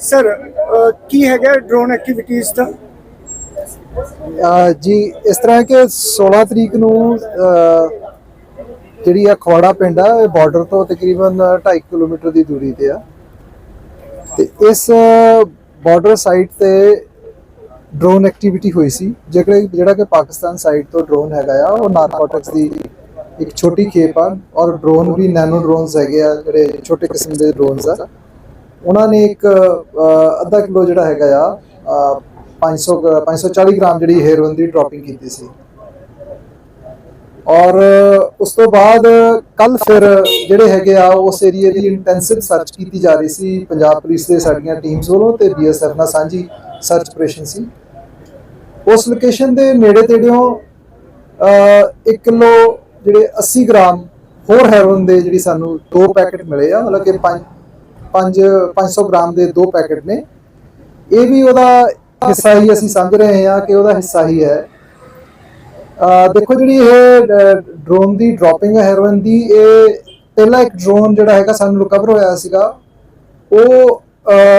Sir ਕੀ ਹੈਗਾ drone activities ਦਾ? ਜੀ, ਇਸ ਤਰ੍ਹਾਂ ਕਿ 16 ਤਰੀਕ ਨੂੰ ਜਿਹੜੀ ਆ ਖਵਾੜਾ ਪਿੰਡ ਆ, ਇਹ ਬਾਰਡਰ ਤੋਂ ਤਕਰੀਬਨ 2.5 ਕਿਲੋਮੀਟਰ ਦੀ ਦੂਰੀ ਤੇ ਆ। ਤੇ ਇਸ ਬਾਰਡਰ ਸਾਈਟ ਤੇ ਡਰੋਨ ਐਕਟੀਵਿਟੀ ਹੋਈ ਸੀ। ਜਿਹੜਾ ਜਿਹੜਾ ਕਿ ਪਾਕਿਸਤਾਨ ਸਾਈਡ ਤੋਂ ਡਰੋਨ ਹੈਗਾ ਆ, ਉਹ ਨਾਰਕੋਟਿਕਸ ਦੀ ਇੱਕ ਛੋਟੀ ਖੇਪ ਆ ਔਰ ਡਰੋਨ ਵੀ ਨੈਨੋ ਡਰੋਨਸ ਹੈਗੇ ਆ ਜਿਹੜੇ ਛੋਟੇ ਕਿਸਮ ਦੇ ਡਰੋਨਸ ਆ। ਉਹਨਾਂ ਨੇ ਇੱਕ ਅੱਧਾ ਕਿਲੋ ਜਿਹੜਾ ਹੈਗਾ ਆ ਅਹ, 500 ਗ- 540 ਗ੍ਰਾਮ ਜਿਹੜੀ ਹੈਰੋਇਨ ਦੀ ਡ੍ਰੌਪਿੰਗ ਕੀਤੀ ਸੀ। ਔਰ ਉਸ ਤੋਂ ਬਾਅਦ ਕੱਲ ਫਿਰ ਜਿਹੜੇ ਹੈਗੇ ਆ ਉਸ ਏਰੀਆ ਦੀ ਇੰਟੈਂਸਿਵ ਸਰਚ ਕੀਤੀ ਜਾ ਰਹੀ ਸੀ। ਪੰਜਾਬ ਪੁਲਿਸ ਦੇ ਸਾਡੀਆਂ ਟੀਮਸ ਵੱਲੋਂ ਤੇ ਬੀਐਸਐਫ ਨਾਲ ਸਾਂਝੀ ਸਰਚ ਆਪਰੇਸ਼ਨ ਸੀ। ਉਸ ਲੋਕੇਸ਼ਨ ਦੇ ਨੇੜੇ ਤੇੜਿਓਂ 1 ਕਿਲੋ ਜਿਹੜੇ 80 ਗ੍ਰਾਮ ਹੋਰ ਹੈਰੋਇਨ ਦੇ ਜਿਹੜੀ ਸਾਨੂੰ ਦੋ ਪੈਕੇਟ ਮਿਲੇ ਆ, ਮਤਲਬ ਕਿ 5 5 500 ਗ੍ਰਾਮ ਦੇ ਦੋ ਪੈਕੇਟ ਨੇ। ਇਹ ਵੀ ਉਹਦਾ ਹਿੱਸਾ ਹੀ ਅਸੀਂ ਸਮਝ ਰਹੇ ਹਾਂ ਕਿ ਉਹਦਾ ਹਿੱਸਾ ਹੀ ਹੈ। ਦੇਖੋ ਜਿਹੜੀ ਇਹ ਡਰੋਨ ਦੀ ਡ੍ਰੌਪਿੰਗ ਹੈ ਹੈਰੋਇਨ ਦੀ, ਇਹ ਪਹਿਲਾ ਇੱਕ ਡਰੋਨ ਜਿਹੜਾ ਹੈਗਾ ਸਾਨੂੰ ਰਿਕਵਰ ਹੋਇਆ ਸੀਗਾ, ਉਹ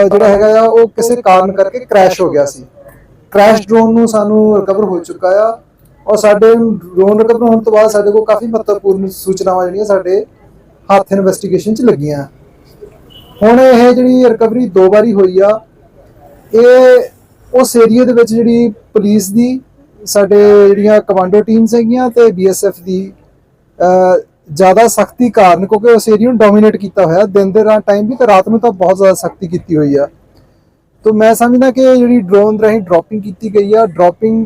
ਜਿਹੜਾ ਹੈਗਾ ਆ, ਉਹ ਕਿਸੇ ਕਾਰਨ ਕਰਕੇ ਕ੍ਰੈਸ਼ ਹੋ ਗਿਆ ਸੀ। ਕ੍ਰੈਸ਼ ਡਰੋਨ ਨੂੰ ਸਾਨੂੰ ਰਿਕਵਰ ਹੋ ਚੁੱਕਾ ਆ। ਔਰ ਸਾਡੇ ਡਰੋਨ ਰਿਕਵਰ ਹੋਣ ਤੋਂ ਬਾਅਦ ਸਾਡੇ ਕੋਲ ਕਾਫੀ ਮਹੱਤਵਪੂਰਨ ਸੂਚਨਾਵਾਂ ਜਿਹੜੀਆਂ ਸਾਡੇ ਹੱਥ ਇਨਵੈਸਟੀਗੇਸ਼ਨ 'ਚ ਲੱਗੀਆਂ। ਹੁਣ ਇਹ ਜਿਹੜੀ ਰਿਕਵਰੀ ਦੋ ਵਾਰੀ ਹੋਈ ਆ, ਇਹ ਉਸ ਏਰੀਆ ਦੇ ਵਿੱਚ ਜਿਹੜੀ ਪੁਲਿਸ ਦੀ, ਸਾਡੇ ਜਿਹੜੀਆਂ ਕਮਾਂਡੋ ਟੀਮਸ ਹੈਗੀਆਂ ਤੇ ਬੀਐਸਐਫ ਦੀ ਜ਼ਿਆਦਾ ਸਖਤੀ ਕਾਰਨ ਕਿਉਂਕਿ ਉਸ ਏਰੀਆ ਨੂੰ ਡੋਮੀਨੇਟ ਕੀਤਾ ਹੋਇਆ, ਦਿਨ ਦੇ ਰਾਤ ਟਾਈਮ ਵੀ ਤੇ ਰਾਤ ਨੂੰ ਤਾਂ ਬਹੁਤ ਜ਼ਿਆਦਾ ਸਖਤੀ ਕੀਤੀ ਹੋਈ ਆ। ਤੋਂ ਮੈਂ ਸਮਝਦਾ ਕਿ ਜਿਹੜੀ ਡਰੋਨ ਰਾਹੀਂ ਡ੍ਰੌਪਿੰਗ ਕੀਤੀ ਗਈ ਆ ਡ੍ਰੌਪਿੰਗ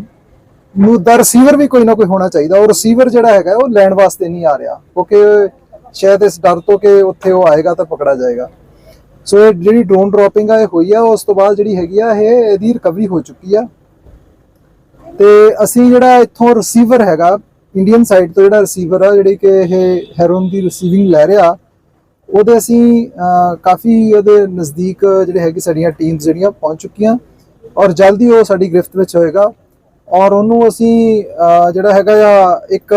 ਨੂੰ ਦਾ ਰਿਸੀਵਰ ਵੀ ਕੋਈ ਨਾ ਕੋਈ ਹੋਣਾ ਚਾਹੀਦਾ ਉਹ ਰਿਸੀਵਰ ਜਿਹੜਾ ਹੈਗਾ ਉਹ ਲੈਣ ਵਾਸਤੇ ਨਹੀਂ ਆ ਰਿਹਾ ਕਿਉਂਕਿ ਸ਼ਾਇਦ ਇਸ ਡਰ ਤੋਂ ਕਿ ਉੱਥੇ ਉਹ ਆਏਗਾ ਤਾਂ ਪਕੜਾ ਜਾਏਗਾ। ਸੋ ਇਹ ਜਿਹੜੀ ਡਰੋਨ ਡ੍ਰੌਪਿੰਗ ਆ, ਇਹ ਹੋਈ ਆ, ਉਸ ਤੋਂ ਬਾਅਦ ਜਿਹੜੀ ਹੈਗੀ ਆ, ਇਹ ਇਹਦੀ ਰਿਕਵਰੀ ਹੋ ਚੁੱਕੀ ਆ। ਤੇ ਅਸੀਂ ਜਿਹੜਾ ਇੱਥੋਂ ਰਿਸੀਵਰ ਹੈਗਾ ਇੰਡੀਅਨ ਸਾਈਡ ਤੋਂ ਜਿਹੜਾ ਰਿਸੀਵਰ ਆ, ਜਿਹੜੀ ਕਿ ਇਹ ਹੈਰੋਨ ਦੀ ਰਿਸੀਵਿੰਗ ਲੈ ਰਿਹਾ, ਉਹਦੇ ਅਸੀਂ ਕਾਫੀ ਉਹਦੇ ਨਜ਼ਦੀਕ ਜਿਹੜੇ ਹੈਗੇ ਸਾਡੀਆਂ ਟੀਮਸ ਜਿਹੜੀਆਂ ਪਹੁੰਚ ਚੁੱਕੀਆਂ ਔਰ ਜਲਦੀ ਉਹ ਸਾਡੀ ਗ੍ਰਿਫਤ ਵਿੱਚ ਹੋਏਗਾ। ਔਰ ਉਹਨੂੰ ਅਸੀਂ ਜਿਹੜਾ ਹੈਗਾ ਆ ਇੱਕ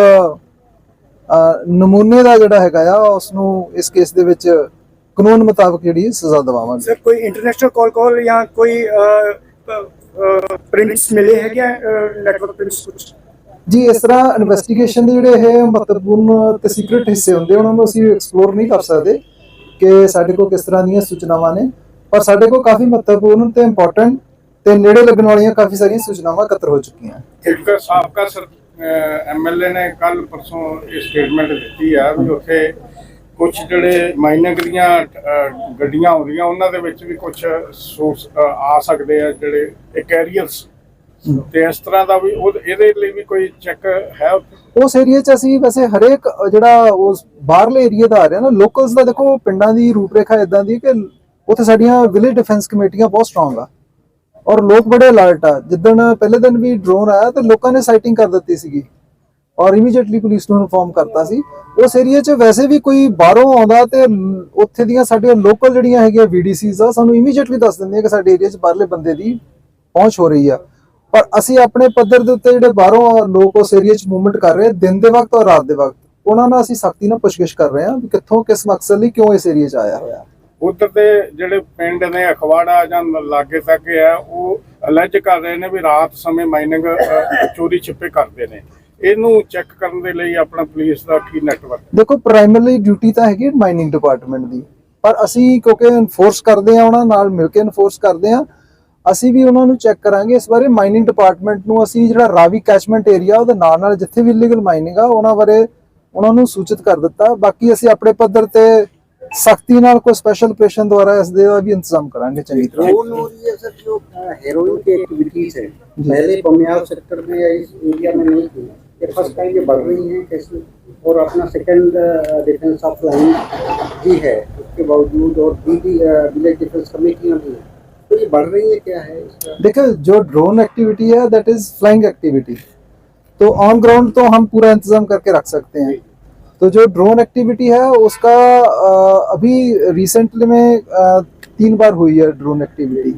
ਨਮੂਨੇ ਦਾ ਜਿਹੜਾ ਹੈਗਾ ਆ ਉਸ ਨੂੰ ਇਸ ਕੇਸ ਦੇ ਵਿੱਚ ਕਾਨੂੰਨ ਮੁਤਾਬਕ ਜਿਹੜੀ ਸਜ਼ਾ ਦਿਵਾਵਾਂਗੇ। ਸਰ ਕੋਈ ਇੰਟਰਨੈਸ਼ਨਲ ਕਾਲ ਕਾਲ ਜਾਂ ਕੋਈ ਪ੍ਰਿੰਟਸ ਮਿਲੇ ਹੈਗੇ ਨੈਟਵਰਕ ਪ੍ਰਿੰਟਸ ਕੁਝ ਜੀ ਇਸ ਤਰ੍ਹਾਂ ਇਨਵੈਸਟੀਗੇਸ਼ਨ ਦੇ ਜਿਹੜੇ ਇਹ ਮਹੱਤਵਪੂਰਨ ਤੇ ਸੀਕ੍ਰੀਟ ਹਿੱਸੇ ਹੁੰਦੇ ਉਹਨਾਂ ਨੂੰ ਅਸੀਂ ਐਕਸਪਲੋਰ ਨਹੀਂ ਕਰ ਸਕਦੇ ਕਿ ਸਾਡੇ ਕੋਲ ਕਿਸ ਤਰ੍ਹਾਂ ਦੀਆਂ ਸੂਚਨਾਵਾਂ ਨੇ। ਪਰ ਸਾਡੇ ਕੋਲ ਕਾਫੀ ਮਹੱਤਵਪੂਰਨ ਤੇ ਇੰਪੋਰਟੈਂਟ ਤੇ ਨੇੜੇ ਲੱਗਣ ਵਾਲੀਆਂ ਕਾਫੀ ਸਾਰੀਆਂ ਸੂਚਨਾਵਾਂ ਇਕੱਤਰ ਹੋ ਚੁੱਕੀਆਂ। ਇੱਕ ਸਾਬਕਾ ਸਰ ਐਮਐਲਏ ਨੇ ਕੱਲ ਪਰਸੋਂ ਇਹ ਸਟੇਟਮੈਂਟ ਦਿੱਤੀ ਆ ਵੀ ਉੱਥੇ ਕੁਝ ਜਿਹੜੇ ਮਾਈਨਿੰਗ ਦੀਆਂ ਗੱਡੀਆਂ ਆਉਂਦੀਆਂ ਉਹਨਾਂ ਦੇ ਵਿੱਚ ਵੀ ਕੁਝ ਸੋਰਸ ਆ ਸਕਦੇ ਆ ਜਿਹੜੇ ਇਹ ਕੈਰੀਅਰਸ ਤੇ ਇਸ ਤਰ੍ਹਾਂ ਦਾ ਵੀ ਉਹ ਇਹਦੇ ਲਈ ਵੀ ਕੋਈ ਚੈੱਕ ਹੈ? ਉਸ ਏਰੀਆ 'ਚ ਅਸੀਂ ਵੈਸੇ ਹਰੇਕ ਜਿਹੜਾ ਉਸ ਬਾਹਰਲੇ ਏਰੀਆ ਦਾ ਆ ਰਿਹਾ ਨਾ ਲੋਕਲਸ ਦਾ ਦੇਖੋ ਪਿੰਡਾਂ ਦੀ ਰੂਪਰੇਖਾ ਇਦਾਂ ਦੀ ਕਿ ਉੱਥੇ ਸਾਡੀਆਂ ਵਿਲੇਜ ਡਿਫੈਂਸ ਕਮੇਟੀਆਂ ਬਹੁਤ ਸਟਰੋਂਗ ਆ। ਔਰ ਲੋਕ ਬੜੇ ਅਲਰਟ ਆ। ਜਿੱਦਣ ਪਹਿਲੇ ਦਿਨ ਵੀ ਡਰੋਨ ਆਇਆ ਤੇ ਲੋਕਾਂ ਨੇ ਸਾਈਟਿੰਗ ਕਰ ਦਿੱਤੀ ਸੀਗੀ। ਔਰ ਇਮੀਡੀਏਟਲੀ ਪੁਲਿਸ ਨੂੰ ਇਨਫੋਰਮ ਕਰਤਾ ਸੀ। ਉਸ ਏਰੀਆ 'ਚ ਵੈਸੇ ਵੀ ਕੋਈ ਬਾਹਰੋਂ ਆਉਂਦਾ ਤੇ ਉੱਥੇ ਦੀਆਂ ਸਾਡੀਆਂ ਲੋਕਲ ਜਿਹੜੀਆਂ ਹੈਗੀਆਂ ਵੀਡੀਸੀਜ਼ ਆ, ਸਾਨੂੰ ਇਮੀਡੀਏਟਲੀ ਦੱਸ ਦਿੰਦੀਆਂ ਕਿ ਸਾਡੇ ਏਰੀਆ 'ਚ ਬਾਹਰਲੇ ਬੰਦੇ ਦੀ ਪਹੁੰਚ ਹੋ ਰਹੀ ਆ। ਪਰ ਅਸੀਂ ਆਪਣੇ ਪੱਧਰ ਦੇ ਉੱਤੇ ਜਿਹੜੇ ਬਾਹਰੋਂ ਲੋਕ ਉਸ ਏਰੀਆ 'ਚ ਮੂਵਮੈਂਟ ਕਰ ਰਹੇ ਦਿਨ ਦੇ ਵਕਤ ਔਰ ਰਾਤ ਦੇ ਵਕਤ। ਉਹਨਾਂ ਨਾਲ ਅਸੀਂ ਸਖਤੀ ਨਾਲ ਪੁੱਛਗਿੱਛ ਕਰ ਰਹੇ ਹਾਂ ਵੀ ਕਿੱਥੋਂ, ਕਿਸ ਮਕਸਦ ਲਈ ਕਿਉਂ ਇਸ ਏਰੀਆ 'ਚ ਆਇਆ ਹੋਇਆ। ਉੱਧਰ ਦੇ ਜਿਹੜੇ ਪਿੰਡ ਨੇ ਅਖਵਾੜਾ ਜਾਂ ਲਾਗੇ ਤੱਕ ਆ, ਉਹ ਅਲੈਜ ਕਰ ਰਹੇ ਨੇ ਵੀ ਰਾਤ ਸਮੇਂ ਮਾਈਨਿੰਗ ਚੋਰੀ ਛਿਪੇ ਕਰਦੇ ਨੇ। ਇਹਨੂੰ ਚੈੱਕ ਕਰਨ ਦੇ ਲਈ ਆਪਣਾ ਪੁਲਿਸ ਦਾ ਕੀ ਨੈਟਵਰਕ ਦੇਖੋ ਪ੍ਰਾਇਮਰੀ ਡਿਊਟੀ ਤਾਂ ਹੈਗੀ ਮਾਈਨਿੰਗ ਡਿਪਾਰਟਮੈਂਟ ਦੀ। ਪਰ ਅਸੀਂ ਕਿਉਂਕਿ ਇਨਫੋਰਸ ਕਰਦੇ ਆ ਉਹਨਾਂ ਨਾਲ, ਮਿਲ ਕੇ ਇਨਫੋਰਸ ਕਰਦੇ ਆ ਅਸੀਂ ਵੀ ਉਹਨਾਂ ਨੂੰ ਚੈੱਕ ਕਰਾਂਗੇ। ਇਸ ਬਾਰੇ ਮਾਈਨਿੰਗ ਡਿਪਾਰਟਮੈਂਟ ਨੂੰ ਅਸੀਂ ਜਿਹੜਾ ਰਾਵੀ ਕੈਚਮੈਂਟ ਏਰੀਆ ਉਹਦੇ ਨਾਲ ਨਾਲ ਜਿੱਥੇ ਵੀ ਇਲੀਗਲ ਮਾਈਨਿੰਗ ਆ, ਉਹਨਾਂ ਬਾਰੇ ਉਹਨਾਂ ਨੂੰ ਸੂਚਿਤ ਕਰ ਦਿੱਤਾ। ਬਾਕੀ ਅਸੀਂ ਆਪਣੇ ਪੱਧਰ ਤੇ ਸਖਤੀ ਨਾਲ ਕੋਈ ਸਪੈਸ਼ਲ ਆਪਰੇਸ਼ਨ ਦੁਆਰਾ ਇਸ ਦੇ ਦਾ ਵੀ ਇੰਤਜ਼ਾਮ ਕਰਾਂਗੇ ਚੰਗੀ ਤਰ੍ਹਾਂ ड्रोन और ये सब जो हेरोइन की एक्टिविटीज है पहले बमियाल सेक्टर में या इस एरिया में नहीं थी ये फर्स्ट टाइम ये बढ़ रही है कैसे और अपना सेकंड डिफेंस ऑफ लाइन भी है उसके बावजूद और बीडी विलेज डिफेंस कमेटियाँ भी हैं तो ये बढ़ रही है क्या है इसका देखो जो ड्रोन एक्टिविटी है दैट इज फ्लाइंग एक्टिविटी तो ऑन ग्राउंड तो हम पूरा इंतजाम करके रख सकते हैं तो जो ड्रोन एक्टिविटी है उसका अभी रिसेंटली में तीन बार हुई है ड्रोन एक्टिविटी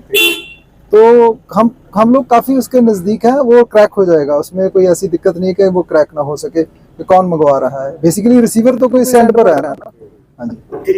तो हम हम लोग काफ़ी उसके नज़दीक हैं वो क्रैक हो जाएगा। उसमें कोई ऐसी दिक्कत नहीं है कि वो क्रैक ना हो सके कि कौन मंगवा रहा है। बेसिकली रिसीवर तो कोई सेंड पर है। ना हाँ जी।